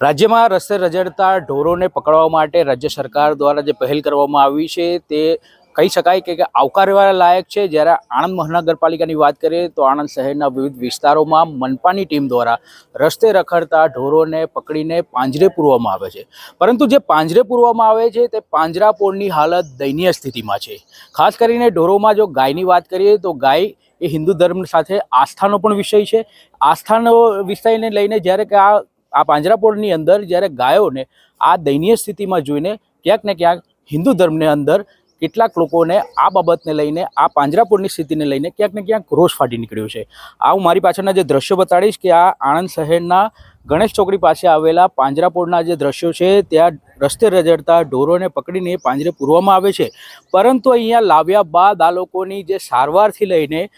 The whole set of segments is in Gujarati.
રાજ્યમાં રસ્તે રજડતા ઢોરોને પકડવા માટે રાજ્ય સરકાર દ્વારા જે પહેલ કરવામાં આવી છે તે કહી શકાય કે આવકારવા લાયક છે. જ્યારે આણંદ મહાનગરપાલિકાની વાત કરીએ તો આણંદ શહેરના વિવિધ વિસ્તારોમાં મનપાની ટીમ દ્વારા રસ્તે રખડતા ઢોરોને પકડીને પાંજરે પૂરવામાં આવે છે. પરંતુ જે પાંજરે પૂરવામાં આવે છે તે પાંજરાપોળની હાલત દયનીય સ્થિતિમાં છે. ખાસ કરીને ઢોરોમાં જો ગાયની વાત કરીએ તો ગાય એ હિન્દુ ધર્મ સાથે આસ્થાનો પણ વિષય છે. આસ્થાનો વિષયને લઈને જ્યારે કે આ આ પાંજરાપોળની અંદર જ્યારે ગાયોને આ દયનીય સ્થિતિમાં જોઈને ક્યાંક ને ક્યાંક હિન્દુ ધર્મને અંદર કેટલાક લોકોને આ બાબતને લઈને, આ પાંજરાપોળની સ્થિતિને લઈને ક્યાંક ને ક્યાંક રોષ ફાટી નીકળ્યો છે. આ હું મારી પાછળના જે દ્રશ્યો બતાડીશ કે આ આણંદ શહેરના ગણેશ ચોકડી પાસે આવેલા પાંજરાપોળના જે દ્રશ્યો છે, ત્યાં રસ્તે રજડતા ઢોરોને પકડીને પાંજરે પૂરવામાં આવે છે. પરંતુ અહીંયા લાવ્યા બાદ આ લોકોની જે સારવારથી લઈને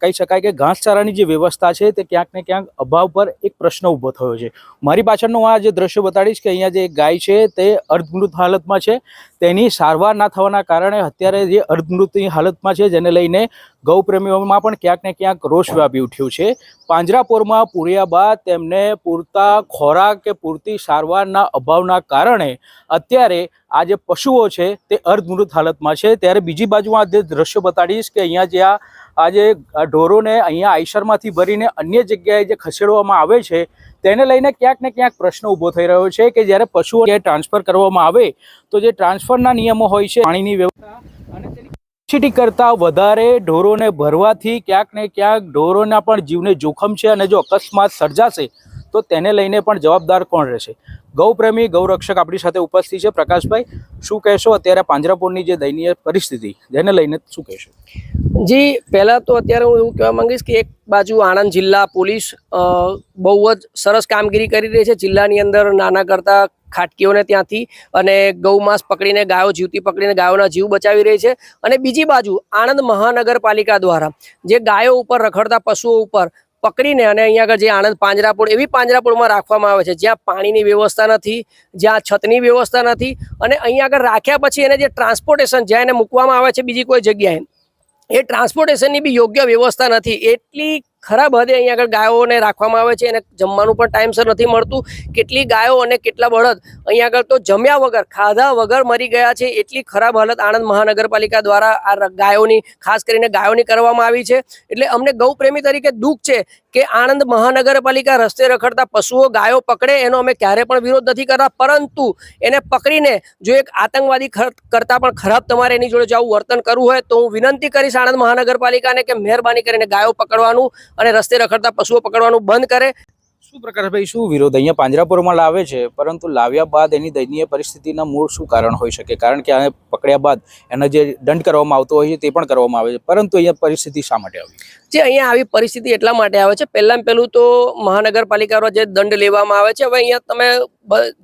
કહી શકાય કે ઘાસચારાની જે વ્યવસ્થા છે, તે ક્યાંક ને ક્યાંક અભાવ પર એક પ્રશ્ન ઊભો થયો છે. મારી પાછળનું આ જે દ્રશ્યો બતાડીશ કે અહીંયા જે ગાય છે, તે અર્ધમૃત હાલતમાં છે. તેની સારવાર ના થવાના કારણે અત્યારે જે અર્ધમૃતની હાલતમાં છે, જેને લઈને ગૌપ્રેમીઓમાં પણ ક્યાંક ને ક્યાંક રોષ વ્યાપી ઉઠ્યો છે. પાંજરાપોરમાં પૂર્યા બાદ તેમને પૂરતા ખોરાક કે પૂરતી સારવારના અભાવના કારણે અત્યારે આ જે પશુઓ છે, તે અર્ધમૃત હાલતમાં છે. ત્યારે બીજી બાજુ આ જે દ્રશ્યો બતાડીશ કે અહીંયા જે આ આ જે ઢોરોને અહીંયા આઈશરમાંથી ભરીને અન્ય જગ્યાએ જે ખસેડવામાં આવે છે, તેને લઈને ક્યાંક ને ક્યાંક પ્રશ્ન ઊભો થઈ રહ્યો છે કે જ્યારે પશુઓ ટ્રાન્સફર કરવામાં આવે, તો જે ટ્રાન્સફરના નિયમો હોય છે, પાણીની વ્યવસ્થા અને કેપેસિટી કરતાં વધારે ઢોરોને ભરવાથી ક્યાંક ને ક્યાંક ઢોરોના પણ જીવને જોખમ છે અને જો અકસ્માત સર્જાશે તો તેને લઈને પણ જવાબદાર કોણ રહેશે? ગૌપ્રેમી ગૌરક્ષક આપણી સાથે ઉપસ્થિત છે. પ્રકાશભાઈ, શું કહેશો? અત્યારે પાંજરાપોળની જે દયનીય પરિસ્થિતિ, જેને લઈને શું કહેશો? જી, પહેલાં તો અત્યારે હું એવું કહેવા માંગીશ કે એક બાજુ આણંદ જિલ્લા પોલીસ બહુ જ સરસ કામગીરી કરી રહી છે. જિલ્લાની અંદર નાના કરતા ખાટકીઓને ત્યાંથી અને ગૌમાંસ પકડીને, ગાયો જીવતી પકડીને ગાયોના જીવ બચાવી રહી છે. અને બીજી બાજુ આણંદ મહાનગરપાલિકા દ્વારા જે ગાયો ઉપર રખડતા પશુઓ ઉપર પકડીને અને અહીંયા આગળ જે આણંદ પાંજરાપોળ એવી પાંજરાપોળમાં રાખવામાં આવે છે, જ્યાં પાણીની વ્યવસ્થા નથી, જ્યાં છતની વ્યવસ્થા નથી, અને અહીંયા આગળ રાખ્યા પછી એને જે ટ્રાન્સપોર્ટેશન જ્યાં એને મૂકવામાં આવે છે બીજી કોઈ જગ્યાએ, એ ટ્રાન્સપોર્ટેશનની બી યોગ્ય વ્યવસ્થા નથી. એટલી ખરાબ હદે અહીંયા આગળ ગાયોને રાખવામાં આવે છે એને જમવાનું પણ ટાઈમસર નથી મળતું. કેટલી ગાયો અને કેટલા બળદ અહીંયા આગળ તો જમ્યા વગર, ખાધા વગર મરી ગયા છે. એટલી ખરાબ હાલત આણંદ મહાનગરપાલિકા દ્વારા આ ગાયોની, ખાસ કરીને ગાયોની કરવામાં આવી છે. એટલે અમને ગૌપ્રેમી તરીકે દુઃખ છે કે આણંદ મહાનગરપાલિકા રસ્તે રખડતા પશુઓ ગાયો પકડે એનો અમે ક્યારે પણ વિરોધ નથી કરતા. પરંતુ એને પકડીને જો એક આતંકવાદી કરતા પણ ખરાબ તમારે એની જોડે જો આવું વર્તન કરવું હોય તો હું વિનંતી કરીશ આણંદ મહાનગરપાલિકાને કે મહેરબાની કરીને ગાયો પકડવાનું અને રસ્તે રખડતા પશુઓ પકડવાનું બંધ કરે. શું પ્રકાશભાઈ શું વિરોધ અહીંયા પાંજરાપુરમાં લાવે છે? પરંતુ લાવ્યા બાદ એની દયનીય પરિસ્થિતિના મૂળ શું કારણ હોઈ શકે? કારણ કે આને પકડ્યા બાદ એનો જે દંડ કરવામાં આવતો હોય છે તે પણ કરવામાં આવે છે. પરંતુ અહીંયા પરિસ્થિતિ શા માટે આવી? જે અહીંયા આવી પરિસ્થિતિ એટલા માટે આવે છે. પહેલાં પહેલું તો મહાનગરપાલિકા જે દંડ લેવામાં આવે છે. હવે અહીંયા તમે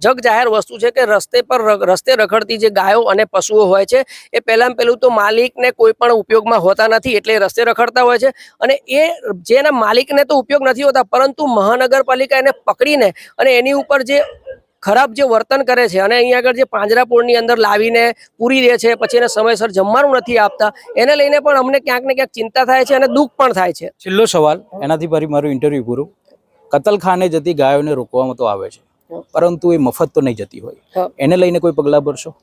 જગ જાહેર વસ્તુ છે કે રસ્તે પર રસ્તે રખડતી જે ગાયો અને પશુઓ હોય છે, એ પહેલાં પહેલું તો માલિકને કોઈ પણ ઉપયોગમાં હોતા નથી એટલે રસ્તે રખડતા હોય છે અને એ જેના માલિકને તો ઉપયોગ નથી હોતા, પરંતુ મહાનગરપાલિકા એને પકડીને અને એની ઉપર જે ખરાબ જે વર્તન કરે છે અને અહીંયા આગળ જે પાંજરાપોળની અંદર લાવીને પૂરી દે છે, પછી એને સમયસર જમવાનું નથી આપતા, એને લઈને પણ અમને ક્યાંક ને ક્યાંક ચિંતા થાય છે અને દુઃખ પણ થાય છે. છેલ્લો સવાલ, એનાથી ફરી મારું ઇન્ટરવ્યુ પૂરું. કતલખાને જતી ગાયોને રોકવામાં તો આવે છે. પરંતુ એ મફત તો નહીં જતી હોય. એને લઈને કોઈ પગલાં ભરશો?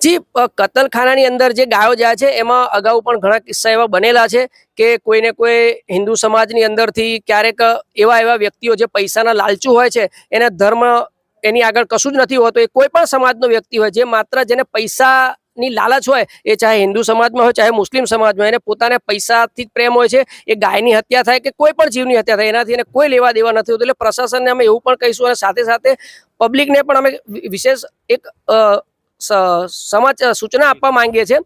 જી કતલખાનાની અંદર જે ગાયો જાય છે એમાં અગાઉ પણ ઘણા કિસ્સા એવા બનેલા છે કે કોઈને કોઈ હિન્દુ સમાજની અંદરથી ક્યારેક એવા એવા વ્યક્તિઓ જે પૈસાના લાલચુ હોય છે એને ધર્મ એની આગળ કશું જ નથી હોતું એ કોઈ પણ સમાજનો વ્યક્તિ હોય જે માત્ર જેને પૈસાની લાલચ હોય એ ચાહે હિન્દુ સમાજમાં હોય, ચાહે મુસ્લિમ સમાજમાં એને પોતાને પૈસાથી જ પ્રેમ હોય છે, એ ગાયની હત્યા થાય કે કોઈ પણ જીવની હત્યા થાય, એનાથી એને કોઈ લેવા દેવા નથી હોતું. એટલે પ્રશાસનને અમે એવું પણ કહીશું અને સાથે સાથે પબ્લિકને પણ અમે વિશેષ એક સમાચાર સૂચના આપવા માંગીએ છીએ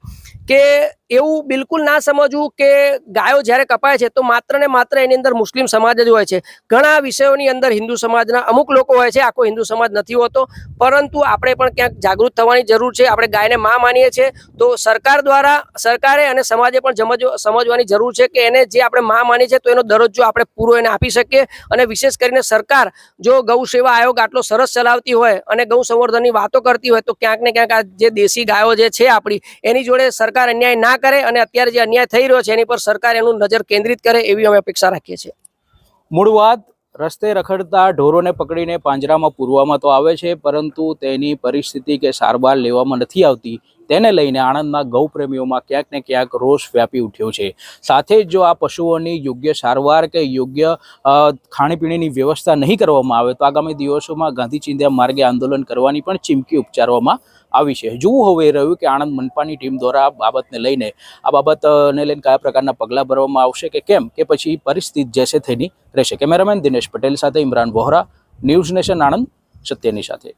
કે એવું બિલકુલ ના સમજવું કે ગાયો જ્યારે કપાય છે તો માત્ર ને માત્ર એની અંદર મુસ્લિમ સમાજ જ હોય છે. ઘણા વિષયોની અંદર હિન્દુ સમાજના અમુક લોકો હોય છે, આખો હિન્દુ સમાજ નથી હોતો. પરંતુ આપણે પણ ક્યાંક જાગૃત થવાની જરૂર છે, આપણે ગાયને માં માનીએ છીએ. તો સરકાર દ્વારા, સરકારે અને સમાજે પણ સમજ સમજવાની જરૂર છે કે એને જે આપણે માં માની છે તો એનો દરજ્જો આપણે પૂરો એને આપી શકીએ. અને વિશેષ કરીને સરકાર જો ગૌ સેવા આયોગ આટલો સરસ ચલાવતી હોય અને ગૌ સંવર્ધનની વાતો કરતી હોય તો ક્યાંક ને ક્યાંક આ જે દેશી ગાયો જે છે આપણી, એની જોડે સરકાર અન્યાય ના કરે અને અત્યારે જે અન્યાય થઈ રહ્યો છે, એની પર સરકાર એનું નજર કેન્દ્રિત કરે એવી અમે અપેક્ષા રાખીએ છીએ. મૂળ વાત, રસ્તે રખડતા ઢોરોને પકડીને પાંજરામાં પૂરવામાં તો આવે છે, પરંતુ તેની પરિસ્થિતિ કે સારવાર લેવામાં નથી આવતી. તેને લઈને આણંદના ગૌપ્રેમીઓમાં ક્યાંક ને ક્યાંક રોષ વ્યાપી ઉઠ્યો છે. સાથે જ જો આ પશુઓની યોગ્ય સારવાર કે યોગ્ય ખાણીપીણીની વ્યવસ્થા નહીં કરવામાં આવે, તો આગામી દિવસોમાં ગાંધી ચિંધ્યા માર્ગે આંદોલન કરવાની પણ ચીમકી ઉપચારવામાં આવી છે. જોવું હવે રહ્યું કે આણંદ મનપાની ટીમ દ્વારા આ બાબતને લઈને, આ બાબતને લઈને કયા પ્રકારના પગલાં ભરવામાં આવશે કે કેમ, કે પછી પરિસ્થિતિ જેસે થઈની રહેશે. કેમેરામેન દિનેશ પટેલ સાથે ઇમરાન વોહરા, ન્યૂઝ નેશન આણંદ, સત્યની સાથે.